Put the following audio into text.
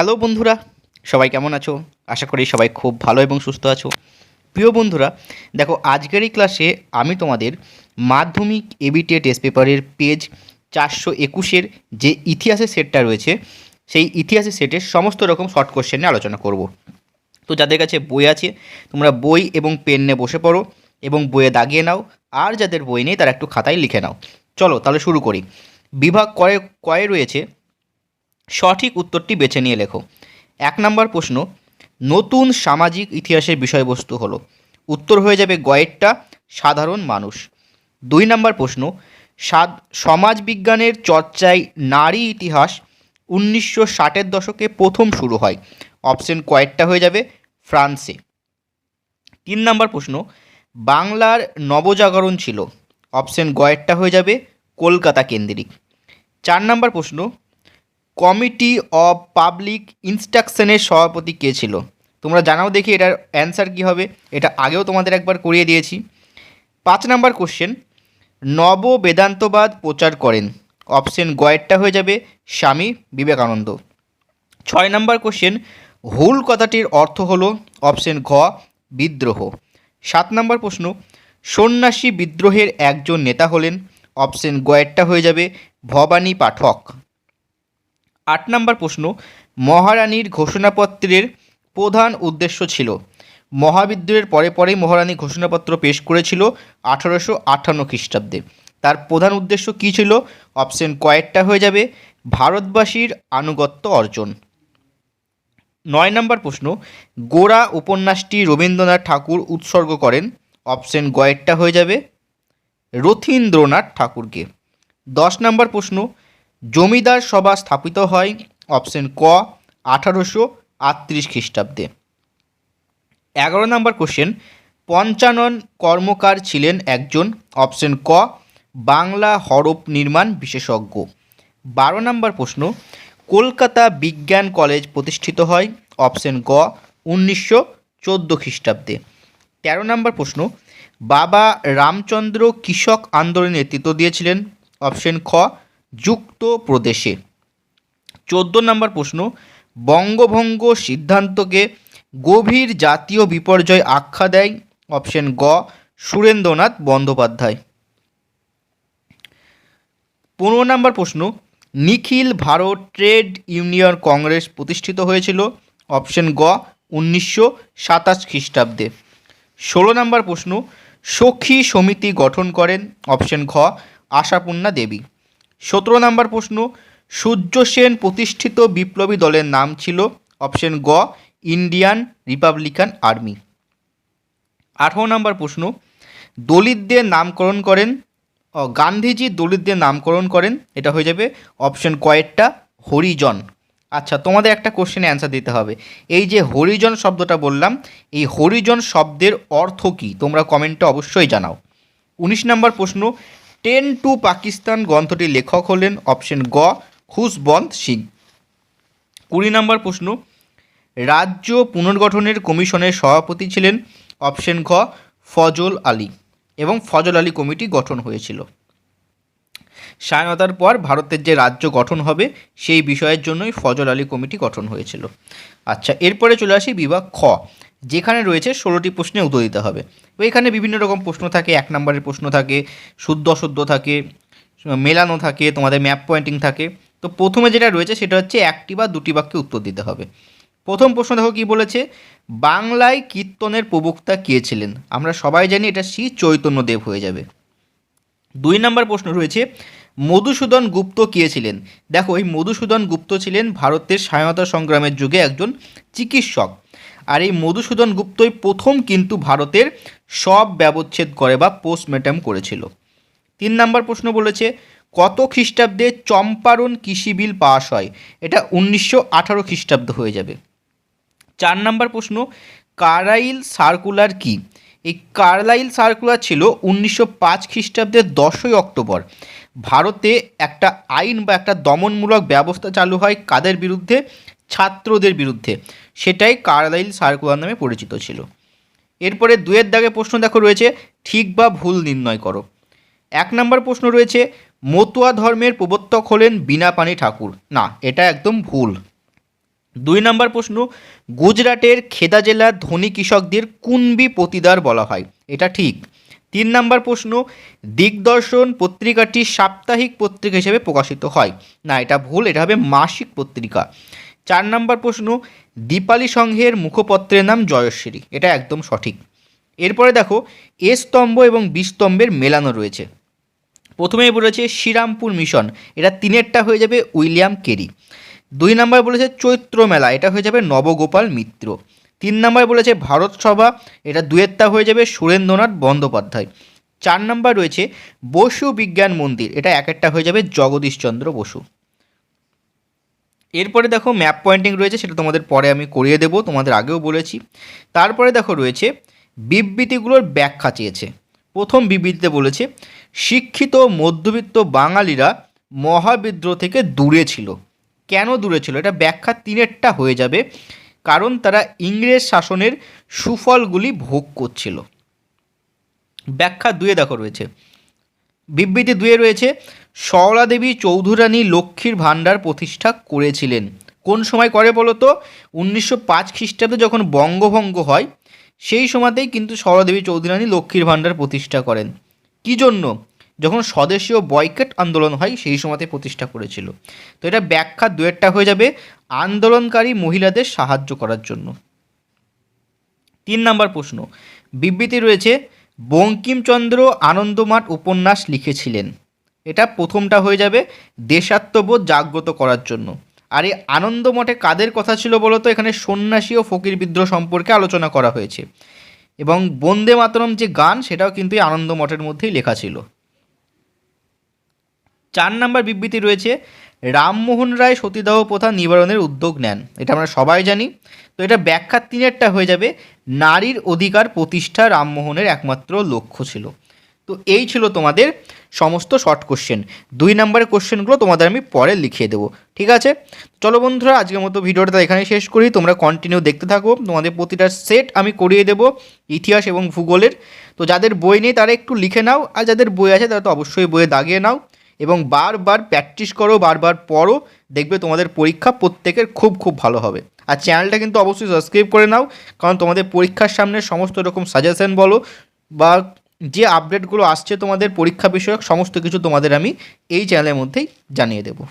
Hello বন্ধুরা, সবাই কেমন আছো? আশা করি সবাই খুব ভালো এবং সুস্থ আছো। প্রিয় বন্ধুরা, দেখো আজকের এই ক্লাসে আমি তোমাদের মাধ্যমিক এবিটিএ টেস্ট পেপারের পেজ চারশো একুশের যে ইতিহাসের সেটটা রয়েছে, সেই ইতিহাসের সেটের সমস্ত রকম শর্ট কোশ্চেন নিয়ে আলোচনা করব। তো যাদের কাছে বই আছে, তোমরা বই এবং পেন নিয়ে বসে পড়ো এবং বইয়ে দাগিয়ে নাও, আর যাদের বই নেই তারা একটু খাতায় লিখে নাও। চলো তাহলে শুরু করি। বিভাগ কয়ে কয়ে রয়েছে সঠিক উত্তরটি বেছে নিয়ে লেখো। এক নম্বর প্রশ্ন, নতুন সামাজিক ইতিহাসের বিষয়বস্তু হলো। উত্তর হয়ে যাবে গয়েরটা সাধারণ মানুষ। দুই নম্বর প্রশ্ন, সাদ, সমাজবিজ্ঞানের চর্চায় নারী ইতিহাস উনিশশো ষাটের দশকে প্রথম শুরু হয়। অপশন কয়েকটা হয়ে যাবে, ফ্রান্সে। তিন নম্বর প্রশ্ন, বাংলার নবজাগরণ ছিল। অপশন গয়েরটা হয়ে যাবে, কলকাতা কেন্দ্রিক। চার নম্বর প্রশ্ন কমিটি অফ পাবলিক ইনস্ট্রাকশনের সভাপতি কে ছিল? তোমরা জানাও দেখি এটার অ্যান্সার কী হবে। এটা আগেও তোমাদের একবার করিয়ে দিয়েছি। পাঁচ নাম্বার কোশ্চেন। নব বেদান্তবাদ প্রচার করেন। অপশন গয়েরটা হয়ে যাবে স্বামী বিবেকানন্দ। ছয় নাম্বার কোশ্চেন। হুল কথাটির অর্থ হলো অপশন ঘ, বিদ্রোহ। সাত নাম্বার প্রশ্ন। সন্ন্যাসী বিদ্রোহের একজন নেতা হলেন। অপশন গয়েরটা হয়ে যাবে ভবানী পাঠক। আট নম্বর প্রশ্ন, মহারানীর ঘোষণাপত্রের প্রধান উদ্দেশ্য ছিল। মহাবিদ্রোহের পরে পরেই মহারানী ঘোষণাপত্র পেশ করেছিল আঠারোশো আটান্ন খ্রিস্টাব্দে। তার প্রধান উদ্দেশ্য কী ছিল? অপশন কয়েকটা হয়ে যাবে। ভারতবাসীর আনুগত্য অর্জন। নয় নম্বর প্রশ্ন, গোড়া উপন্যাসটি রবীন্দ্রনাথ ঠাকুর উৎসর্গ করেন। অপশন গয়েরটা হয়ে যাবে। রথীন্দ্রনাথ ঠাকুরকে। দশ নম্বর প্রশ্ন জমিদার সভা স্থাপিত হয় অপশন ক, আঠারোশো আটত্রিশ খ্রিস্টাব্দে। এগারো নম্বর কোশ্চেন, পঞ্চানন কর্মকার ছিলেন একজন? অপশন ক, বাংলা হরপ নির্মাণ বিশেষজ্ঞ। বারো নম্বর প্রশ্ন, কলকাতা বিজ্ঞান কলেজ প্রতিষ্ঠিত হয়? অপশন গ, উনিশশো চোদ্দ খ্রিস্টাব্দে। তেরো নম্বর প্রশ্ন, বাবা রামচন্দ্র কৃষক আন্দোলনে নেতৃত্ব দিয়েছিলেন? অপশন খ যুক্ত প্রদেশে চোদ্দ নম্বর প্রশ্ন, বঙ্গভঙ্গ সিদ্ধান্তকে গভীর জাতীয় বিপর্যয় আখ্যা দেয় অপশন গ, সুরেন্দ্রনাথ বন্দ্যোপাধ্যায়। পনেরো নম্বর প্রশ্ন, Nikhil Bharat Trade Union Congress প্রতিষ্ঠিত হয়েছিল? অপশন গ, উনিশশো সাতাশ খ্রিস্টাব্দে। ষোলো নম্বর প্রশ্ন, সখী সমিতি গঠন করেন? অপশন খ আশাপূর্ণা দেবী। সতেরো নম্বর প্রশ্ন, সূর্য সেন প্রতিষ্ঠিত বিপ্লবী দলের নাম ছিল অপশন গ, ইন্ডিয়ান রিপাবলিকান আর্মি। আঠারো নম্বর প্রশ্ন, দলিতদের নামকরণ করেন গান্ধীজি দলিতদের নামকরণ করেন, এটা হয়ে যাবে অপশন কয়েকটা, হরিজন। আচ্ছা তোমাদের একটা কোশ্চেনে অ্যান্সার দিতে হবে। এই যে হরিজন শব্দটা বললাম, এই হরিজন শব্দের অর্থ কী? তোমরা কমেন্টে অবশ্যই জানাও। উনিশ নম্বর প্রশ্ন টেন টু পাকিস্তান গ্রন্থটির লেখক হলেন অপশন গ খুশবন্ত সিং। কুড়ি নম্বর প্রশ্ন, রাজ্য পুনর্গঠনের কমিশনের সভাপতি ছিলেন অপশন ঘ ফজল আলী এবং ফজল আলী কমিটি গঠন হয়েছিল। স্বাধীনতার পর ভারতের যে রাজ্য গঠন হবে, সেই বিষয়ের জন্যই ফজল আলী কমিটি গঠন হয়েছিল। আচ্ছা এরপরে চলে আসি বিভাগ খ। যেখানে রয়েছে ষোলোটি প্রশ্নে উত্তর দিতে হবে। এখানে বিভিন্ন রকম প্রশ্ন থাকে, এক নম্বরের প্রশ্ন থাকে, শুদ্ধ অশুদ্ধ থাকে, মেলানো থাকে, তোমাদের ম্যাপ পয়েন্টিং থাকে। তো প্রথমে যেটা রয়েছে সেটা হচ্ছে একটি বা দুটি বাক্যে উত্তর দিতে হবে। প্রথম প্রশ্ন দেখো কি বলেছে, বাংলায় কীর্তনের প্রবক্তা কে ছিলেন? আমরা সবাই জানি এটা শ্রী চৈতন্যদেব হয়ে যাবে। দুই নম্বর প্রশ্ন রয়েছে, মধুসূদন গুপ্ত কে ছিলেন? দেখো এই মধুসূদন গুপ্ত ছিলেন ভারতের স্বাধীনতা সংগ্রামের যুগে একজন চিকিৎসক। আর এই মধুসূদন গুপ্তই প্রথম কিন্তু ভারতের সব ব্যবচ্ছেদ করে বা পোস্টমেটাম করেছিল। তিন নম্বর প্রশ্ন বলেছে, কত খ্রিস্টাব্দে চম্পারণ কৃষি বিল পাস হয়? এটা উনিশশো আঠারো খ্রিস্টাব্দ হয়ে যাবে। চার নম্বর প্রশ্ন কারাইল সার্কুলার কি? এই কার্লাইল সার্কুলার ছিল উনিশশো পাঁচ খ্রিস্টাব্দের দশই অক্টোবর। ভারতে একটা আইন বা একটা দমনমূলক ব্যবস্থা চালু হয় কাদের বিরুদ্ধে? ছাত্রদের বিরুদ্ধে। সেটাই কার্লাইল সার্কুলার নামে পরিচিত ছিল। এরপরে দুয়ের দাগে প্রশ্ন দেখো রয়েছে, ঠিক বা ভুল নির্ণয় করো। এক নম্বর প্রশ্ন রয়েছে, মতুয়া ধর্মের প্রবর্তক হলেন বীণাপাণি ঠাকুর। না, এটা একদম ভুল। দুই নম্বর প্রশ্ন, গুজরাটের খেদা জেলার ধনী কৃষকদের কুনবি পতিদার বলা হয়, এটা ঠিক। তিন নম্বর প্রশ্ন, দিগদর্শন পত্রিকাটি সাপ্তাহিক পত্রিকা হিসেবে প্রকাশিত হয়। না, এটা ভুল, এটা হবে মাসিক পত্রিকা। চার নম্বর প্রশ্ন, দীপালি সংঘের মুখপত্রের নাম জয়শ্রী। এটা একদম সঠিক। এরপরে দেখো, এ স্তম্ভ এবং বি স্তম্ভের মেলানো রয়েছে। প্রথমেই বলেছে শ্রীরামপুর মিশন। এটা তিনেরটা হয়ে যাবে উইলিয়াম কেরি। দুই নাম্বার বলেছে চৈত্র মেলা। এটা হয়ে যাবে নবগোপাল মিত্র। তিন নাম্বার বলেছে ভারত সভা। এটা দুয়েরটা হয়ে যাবে সুরেন্দ্রনাথ বন্দ্যোপাধ্যায়। চার নাম্বার রয়েছে বসু বিজ্ঞান মন্দির। এটা এক একটা হয়ে যাবে জগদীশচন্দ্র বসু। এরপরে দেখো ম্যাপ পয়েন্টিং রয়েছে, সেটা তোমাদের পরে আমি করিয়ে দেবো, তোমাদের আগেও বলেছি। তারপরে দেখো রয়েছে, বিবৃতিগুলোর ব্যাখ্যা চেয়েছে। প্রথম বিবৃতিতে বলেছে, শিক্ষিত মধ্যবিত্ত বাঙালিরা মহাবিদ্রোহ থেকে দূরে ছিল। কেন দূরে ছিল? এটা ব্যাখ্যা তিনেরটা হয়ে যাবে, কারণ তারা ইংরেজ শাসনের সুফলগুলি ভোগ করছিল। ব্যাখ্যা দুয়ে দেখো রয়েছে। বিবৃতি দুয়ে রয়েছে দেবী চৌধুরানী লক্ষ্মীর ভাণ্ডার প্রতিষ্ঠা করেছিলেন। কোন সময় করে বলো তো? উনিশশো পাঁচ খ্রিস্টাব্দে যখন বঙ্গভঙ্গ হয়, সেই সময়তেই কিন্তু দেবী চৌধুরানী লক্ষ্মীর ভাণ্ডার প্রতিষ্ঠা করেন। কি জন্য? যখন স্বদেশীয় বয়কেট আন্দোলন হয়, সেই সময়তে প্রতিষ্ঠা করেছিল। তো এটা ব্যাখ্যা দুয়েরটা হয়ে যাবে আন্দোলনকারী মহিলাদের সাহায্য করার জন্য। তিন নম্বর প্রশ্ন। বিবৃতি রয়েছে, বঙ্কিমচন্দ্র আনন্দমাঠ উপন্যাস লিখেছিলেন। এটা প্রথমটা হয়ে যাবে দেশাত্মবোধ জাগ্রত করার জন্য। আর এই আনন্দমঠে কাদের কথা ছিল বলতো? এখানে সন্ন্যাসী ও ফকির বিদ্রোহ সম্পর্কে আলোচনা করা হয়েছে। এবং বন্দে মাতরম যে গান, সেটাও কিন্তু এই আনন্দ মঠের মধ্যেই লেখা ছিল। চার নাম্বার বিবৃতি রয়েছে, রামমোহন রায় সতীদাহ প্রথা নিবারণের উদ্যোগ নেন। এটা আমরা সবাই জানি। তো এটা ব্যাখ্যা তিনেরটা হয়ে যাবে, নারীর অধিকার প্রতিষ্ঠা রামমোহনের একমাত্র লক্ষ্য ছিল। তো এই ছিল তোমাদের সমস্ত শর্ট কোশ্চেন দুই নম্বরের কোশ্চেনগুলো তোমাদের আমি পরে লিখিয়ে দেবো, ঠিক আছে? চলো বন্ধুরা, আজকের মতো ভিডিওটা এখানে শেষ করি। তোমরা কন্টিনিউ দেখতে থাকো। তোমাদের প্রতিটা সেট আমি করিয়ে দেবো ইতিহাস এবং ভূগোলের। তো যাদের বই নেই, তারা একটু লিখে নাও। আর যাদের বই আছে, তারা তো অবশ্যই বইয়ে দাগিয়ে নাও। এবং বারবার প্র্যাকটিস করো, বারবার পড়ো। দেখবে তোমাদের পরীক্ষা প্রত্যেকের খুব খুব ভালো হবে। আর চ্যানেলটা কিন্তু অবশ্যই সাবস্ক্রাইব করে নাও। কারণ তোমাদের পরীক্ষার সামনে সমস্ত রকম সাজেশন বলো বা যে আপডেটগুলো আসছে তোমাদের পরীক্ষা বিষয়ক, সমস্ত কিছু তোমাদের আমি এই চ্যানেলের মধ্যেই জানিয়ে দেবো।